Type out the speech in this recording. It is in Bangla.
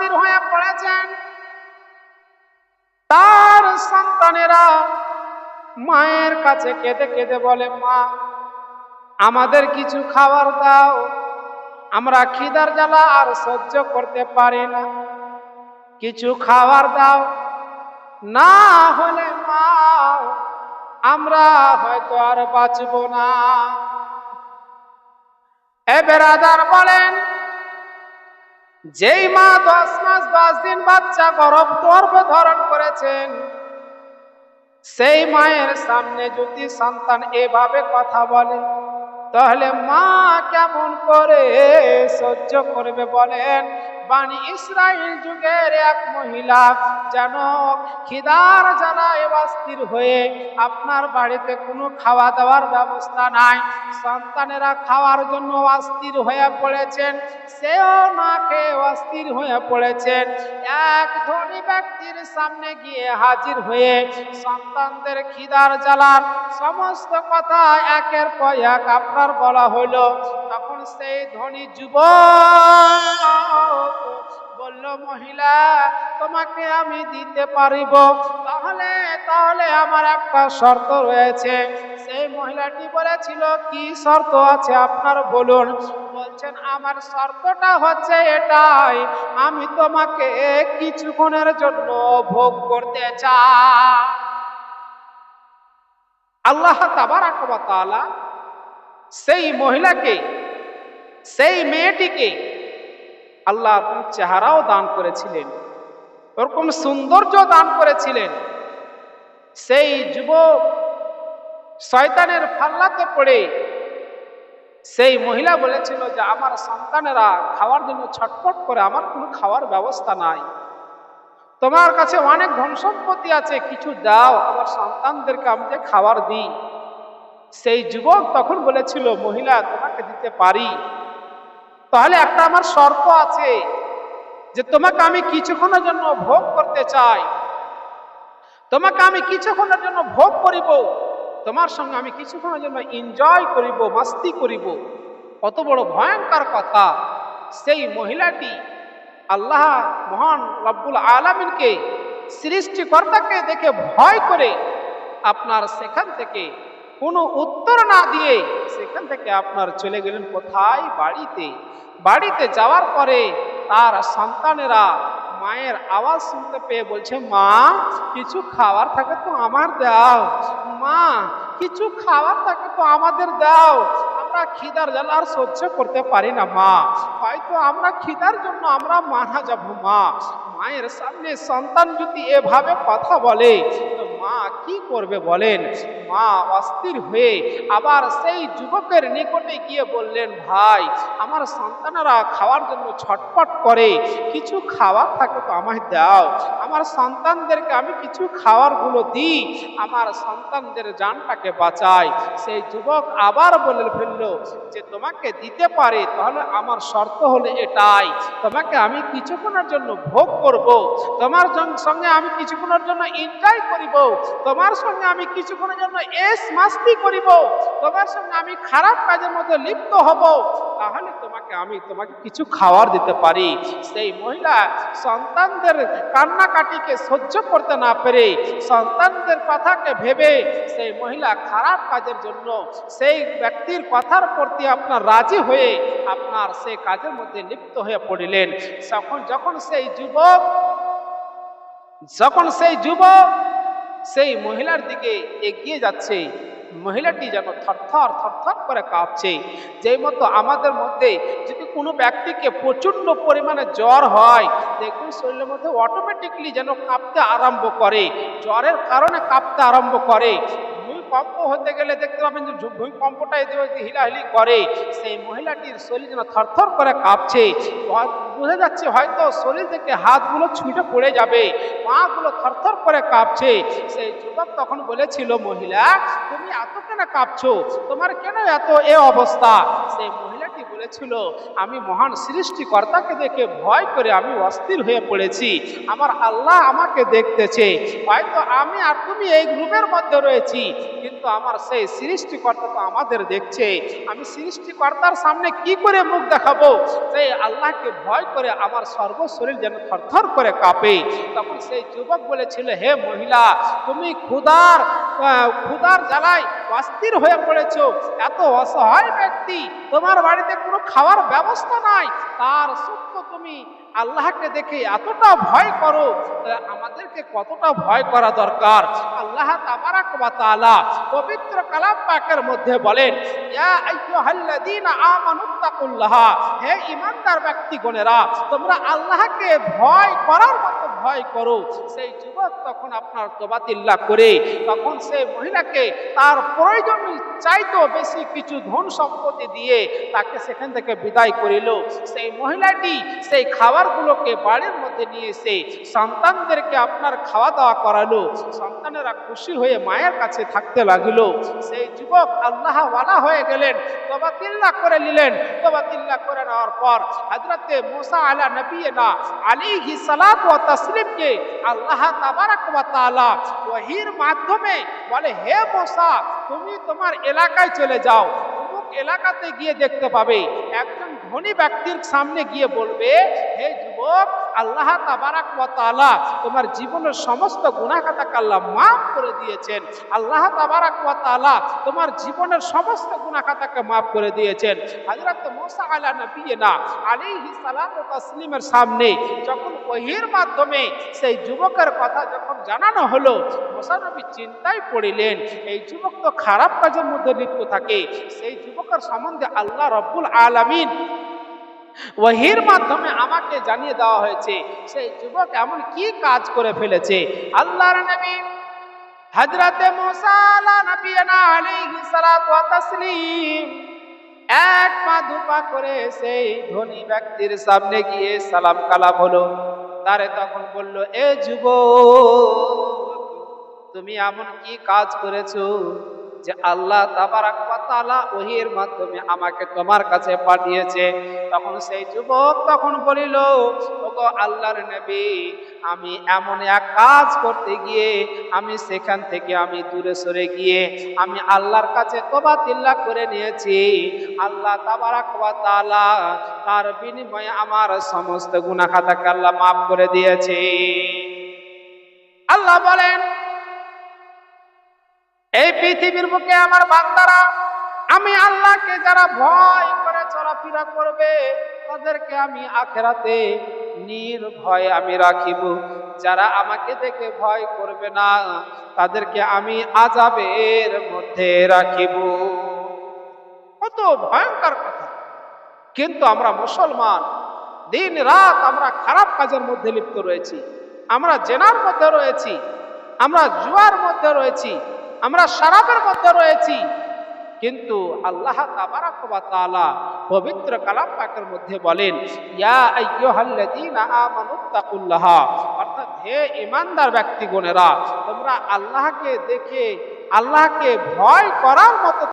অস্থির হয়ে পড়েছেন। তার সন্তানেরা মায়ের কাছে কেঁদে কেঁদে বলে, মা, আমাদের কিছু খাবার দাও। আমরা খিদার জ্বালা আর সহ্য করতে পারি না। কিছু খাবার দাও। না হলে, মা, আমরা হয়তো আর বাঁচব না। এ বেরাদার বলেন যেই মা দশ মাস, দশ দিন বাচ্চা গর্ভ গর্ব ধারণ করেছেন, সেই মায়ের সামনে যদি সন্তান এভাবে কথা বলে, তাহলে মা কেমন করে সহ্য করবে বলেন? বাণী ইসরায়েল যুগের এক মহিলা যেন খিদার জ্বালায় অস্থির হয়ে আপনার বাড়িতে কোনো খাওয়া দাওয়ার ব্যবস্থা নাই। সন্তানেরা খাওয়ার জন্য অস্থির হয়ে পড়েছেন, সেও না খেয়ে অস্থির হয়ে পড়েছেন। এক ধনী ব্যক্তির সামনে গিয়ে হাজির হয়ে সন্তানদের খিদার জ্বালার সমস্ত কথা একের পর এক আপনার বলা হলো তখন সেই ধনী যুবক বলল, মহিলা, তোমাকে আমি দিতে পারিব। তাহলে তাহলে আমার একটা শর্ত রয়েছে। সেই মহিলাটি বলেছিল, কি শর্ত আছে আপনার বলুন? বলছেন, আমার শর্তটা হচ্ছে এটাই, আমি তোমাকে কিছুক্ষণের জন্য ভোগ করতে চাই। আল্লাহ তাবারাক ওয়া তাআলা সেই মহিলাকে, সেই মেয়েটিকে আল্লাহ চেহারাও দান করেছিলেন। ওরকম সৌন্দর্য দান করেছিলেন। সেই যুবক শয়তানের ফাল্লাতে পড়ে। সেই মহিলা বলেছিল যে, আমার সন্তানেরা খাওয়ার জন্য ছটফট করে, আমার কোনো খাওয়ার ব্যবস্থা নাই। তোমার কাছে অনেক ধন সম্পত্তি আছে, কিছু দাও, আমার সন্তানদেরকে আমি যে খাবার দিই। সেই যুবক তখন বলেছিল, মহিলা, তোমাকে দিতে পারি। তাহলে একটা আমার শর্ত আছে যে তোমাকে আমি কিছুক্ষণের জন্য ভোগ করতে চাই। তোমাকে আমি কিছুক্ষণের জন্য ভোগ করিব। তোমার সঙ্গে আমি কিছুক্ষণের জন্য এনজয় করিব, মাস্তি করিব। কত বড় ভয়ঙ্কর কথা। সেই মহিলাটি আল্লাহ মহান রব্বুল আলমিনকে সৃষ্টিকর্তাকে দেখে ভয় করে আপনার সেখান থেকে কোনো উত্তর না দিয়ে সেখান থেকে আপনার চলে গেলেন কোথায়? বাড়িতে। বাড়িতে যাওয়ার পরে তার সন্তানেরা মায়ের আওয়াজ শুনতে পেয়ে বলছে, মা, কিছু খাবার থাকে তো আমার দাও। মা, কিছু খাবার থাকে তো আমাদের দাও। আমরা খিদার জ্বালা আর সহ্য করতে পারি না, মা। হয়তো আমরা খিদার জন্য আমরা মারা যাব, মা। মায়ের সামনে সন্তান যদি এভাবে কথা বলে মা কি করবে বলেন? মা অস্থির হয়ে আবার সেই যুবকের নিকটে গিয়ে বললেন, ভাই, আমার সন্তানেরা খাওয়ার জন্য ছটপট করে, কিছু খাবার থাকে তো আমায় দাও। আমার সন্তানদেরকে আমি কিছু খাবারগুলো দিই। আমার সন্তানদের জানটাকে বাঁচাই। সেই যুবক আবার বলে ফেলল, যে তোমাকে দিতে পারে, তাহলে আমার শর্ত হলো এটাই। তোমাকে আমি কিছুক্ষণের জন্য ভোগ করব। তোমার সঙ্গে আমি কিছুক্ষণের জন্য এনজয় করিব। তোমার সঙ্গে আমি কিছুক্ষণের জন্য এস মাস্তি করিব। তোমার সঙ্গে আমি খারাপ কাজের মধ্যে লিপ্ত হব। তাহলে তোমাকে আমি তোমাকে কিছু খাবার দিতে পারি। সেই মহিলা সন্তানদের কান্নাকাটিকে সহ্য করতে না পেরে সন্তানদের কথাকে ভেবে সেই মহিলা খারাপ কাজের জন্য সেই ব্যক্তির কথার প্রতি আপনার রাজি হয়ে আপনার সেই কাজের মধ্যে লিপ্ত হয়ে পড়িলেন। তখন যখন সেই যুবক, যখন সেই যুবক সেই মহিলার দিকে এগিয়ে যাচ্ছে। মহিলাটি যেন থরথর থরথর করে কাঁপছে। যেই মতো আমাদের মধ্যে যদি কোনো ব্যক্তিকে প্রচণ্ড পরিমাণে জ্বর হয়, দেখুন শরীরের মধ্যে অটোমেটিকলি যেন কাঁপতে আরম্ভ করে। জ্বরের কারণে কাঁপতে আরম্ভ করে। ভূমিকম্প হতে গেলে দেখতে পাবেন যে ভূমিকম্পটা হিলাহিলি করে। সেই মহিলাটির শরীর যেন থরথর করে কাঁপছে। বোঝা যাচ্ছে হয়তো শরীর থেকে হাতগুলো ছুটে পড়ে যাবে, পাগুলো থরথর করে কাঁপছে। সেই যুবক তখন বলেছিল, মহিলা, তুমি এত কেন কাঁপছো? তোমার কেন এত এ অবস্থা? সেই মহিলাটি বলেছিল, আমি মহান সৃষ্টিকর্তাকে দেখে ভয় করে আমি অস্থির হয়ে পড়েছি। আমার আল্লাহ আমাকে দেখতেছে। হয়তো আমি আর তুমি এই গ্রুপের মধ্যে রয়েছি, কিন্তু আমার সেই সৃষ্টিকর্তা তো আমাদের দেখছে। আমি সৃষ্টিকর্তার সামনে কি করে মুখ দেখাবো? সেই আল্লাহকে ভয় করে আমার সর্ব শরীর যেন থরথর করে কাঁপে। তখন সেই যুবক বলেছিল, হে মহিলা, তুমি ক্ষুদার ক্ষুদার জ্বালায় অস্থির হয়ে পড়েছ। এত অসহায় ব্যক্তি, তোমার বাড়িতে কোনো খাওয়ার ব্যবস্থা নাই। তার সত্য তুমি আল্লাহকে দেখে এতটা ভয় করো আমাদেরকে কতটা ভয় করা দরকার? আল্লাহ তাবারাক ওয়া পবিত্র কালাম পাকের মধ্যে বলেন, ইয়া আইয়ুহাল্লাযীনা হে ঈমানদার ব্যক্তিগণেরা, তোমরা আল্লাহকে ভয় করার মতো ভয় করো। সেই যুবক তখন আপনার তোবাতিল্লাহ করে, তখন সেই মহিলাকে তার প্রয়োজন চাইতো বেশি কিছু ধন সম্পত্তি দিয়ে তাকে সেখান থেকে বিদায় করিল। সেই মহিলাটি সেই খাবারগুলোকে বাড়ির মধ্যে নিয়ে এসে সন্তানদেরকে আপনার খাওয়া দাওয়া করালো। সন্তানেরা খুশি হয়ে মায়ের কাছে থাকতে লাগিল। সেই যুবক আল্লাহ ওয়ালা হয়ে গেলেন তবাতিল্লা করে নিলেন। তবাতিল্লা করে নেওয়ার পর হজরতে মুসা আলা নবীনা আলাইহি সালাত ও তাসলিমকে আল্লাহ তাবারাক ওয়া ওহির মাধ্যমে বলে, হে মুসা, তুমি তোমার এলাকায় চলে যাও। এলাকাতে গিয়ে দেখতে পাবে। একজন ধনী ব্যক্তির সামনে গিয়ে বলবে হে যুবক আল্লাহ তাবারাক ওয়া তোমার জীবনের সমস্ত গুনাহ খাতাকে আল্লাহ মাফ করে দিয়েছেন। আল্লাহ তাবারাক তাআলা তোমার জীবনের সমস্ত গুনাহ খাতাকে মাফ করে দিয়েছেন। হযরত মুসা আলা নবিয়িনা আলাইহিস সালাতু ওয়া তাসলিমের সামনে যখন ওহির মাধ্যমে সেই যুবকের কথা যখন জানানো হলো, মুসা নবী চিন্তায় পড়িলেন, এই যুবক তো খারাপ কাজের মধ্যে লিপ্ত থাকে। সেই যুবকের সম্বন্ধে আল্লাহ রব্বুল আলামিন ওহির মাধ্যমে আমাকে জানিয়ে দেওয়া হয়েছে, সেই যুবক এমন কি কাজ করে ফেলেছে? আল্লাহর নবী তাসলিম এক পা দুপা করে সেই ধনী ব্যক্তির সামনে গিয়ে সালাম কালাম হলো। তারে তখন বলল, এ যুব তুমি এমন কি কাজ করেছ যে আল্লাহ তাবারাক তাআলা ওহির মাধ্যমে আমাকে তোমার কাছে পাঠিয়েছে। তখন সেই যুবক তখন বলিল আল্লাহর নবী, আমি এমন এক কাজ করতে গিয়ে আমি সেখান থেকে আমি দূরে সরে গিয়ে আমি আল্লাহর কাছে তোবা তিল্লা করে নিয়েছি। আল্লাহ তাবারাক ওয়া তাআলা তার বিনিময়ে আমার সমস্ত গুনাহ খাতাকে আল্লাহ মাফ করে দিয়েছে। আল্লাহ বলেন, এই পৃথিবীর বুকে আমার বান্দারা আমি আল্লাহকে যারা ভয় করে চলাফেরা করবে, তাদেরকে আমি আখেরাতে নির্ভয় আমি রাখিব। যারা আমাকে দেখে ভয় করবে না, তাদেরকে আমি আজাবের মধ্যে রাখিব। কত ভয়ঙ্কর কথা। কিন্তু আমরা মুসলমান দিন রাত আমরা খারাপ কাজের মধ্যে লিপ্ত রয়েছি। আমরা জেনার মধ্যে রয়েছি, আমরা জুয়ার মধ্যে রয়েছি, আমরা শারাবের মধ্যে রয়েছি কিন্তু আল্লাহ তাবারাক ওয়া পবিত্র কালাম পাকের মধ্যে বলেন, ইয়া আইয়ুহাল্লাযীনা আমানুত্তাকুল্লাহ অর্থাৎ হে ইমানদার ব্যক্তিগণেরা, তোমরা আল্লাহকে দেখে, আল্লাহকে ভয় করার মতো